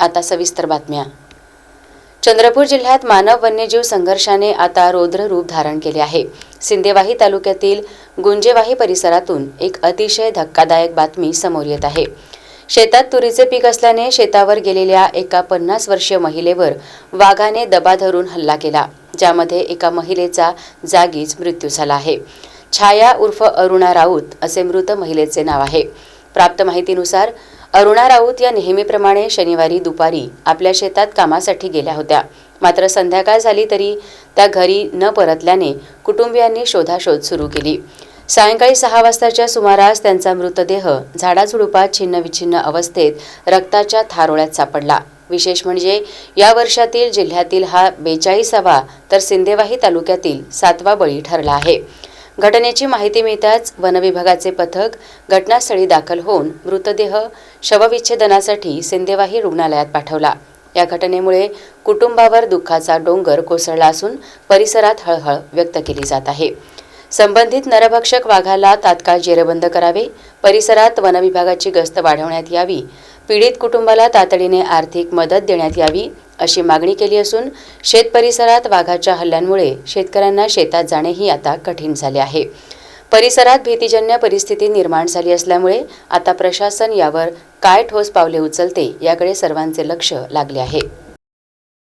आता सविस्तर बातम्या. चंद्रपूर जिल्ह्यात मानव वन्यजीव संघर्षाने आता रौद्र रूप धारण केले आहे. सिंदेवाही तालुक्यातील गुंजेवाही परिसरातून एक अतिशय धक्कादायक बातमी समोर येत आहे. शेतात तुरीचे पीक असल्याने शेतावर गेलेल्या एका पन्नास वर्षीय महिलेवर वाघाने दबा धरून हल्ला केला ज्यामध्ये एका महिलेचा जागीच मृत्यू झाला आहे. छाया उर्फ अरुणा राऊत असे मृत महिलेचे नाव आहे. प्राप्त माहितीनुसार अरुणा राऊत या नेहमीप्रमाणे शनिवारी दुपारी आपल्या शेतात कामासाठी गेल्या होत्या. मात्र संध्याकाळ झाली तरी त्या घरी न परतल्याने कुटुंबियांनी शोधाशोध सुरू केली. सायंकाळी सहा वाजताच्या सुमारास त्यांचा मृतदेह झाडाझुडुपात छिन्नविछिन्न अवस्थेत रक्ताच्या थारोळ्यात सापडला. विशेष म्हणजे या वर्षातील जिल्ह्यातील हा बेचाळीसावा तर सिंदेवाही तालुक्यातील सातवा बळी ठरला आहे. घटनेची माहिती मिळताच वनविभागाचे पथक घटनास्थळी दाखल होऊन मृतदेह शवविच्छेदनासाठी सिंदेवाही रुग्णालयात पाठवला. या घटनेमुळे कुटुंबावर दुःखाचा डोंगर कोसळला असून परिसरात हळहळ व्यक्त केली जात आहे. संबंधित नरभक्षक वाघाला तात्काळ जेरबंद करावे परिसरात वनविभागाची गस्त वाढवण्यात यावी पीडित कुटुंबाला तातडीने आर्थिक मदत देण्यात यावी अशी मागणी केली असून शेत परिसरात वाघाच्या हल्ल्यांमुळे शेतकऱ्यांना शेतात जाणेही आता कठीण झाले आहे. परिसरात भीतीजन्य परिस्थिती निर्माण झाली असल्यामुळे आता प्रशासन यावर काय ठोस पावले उचलते याकडे सर्वांचे लक्ष लागले आहे.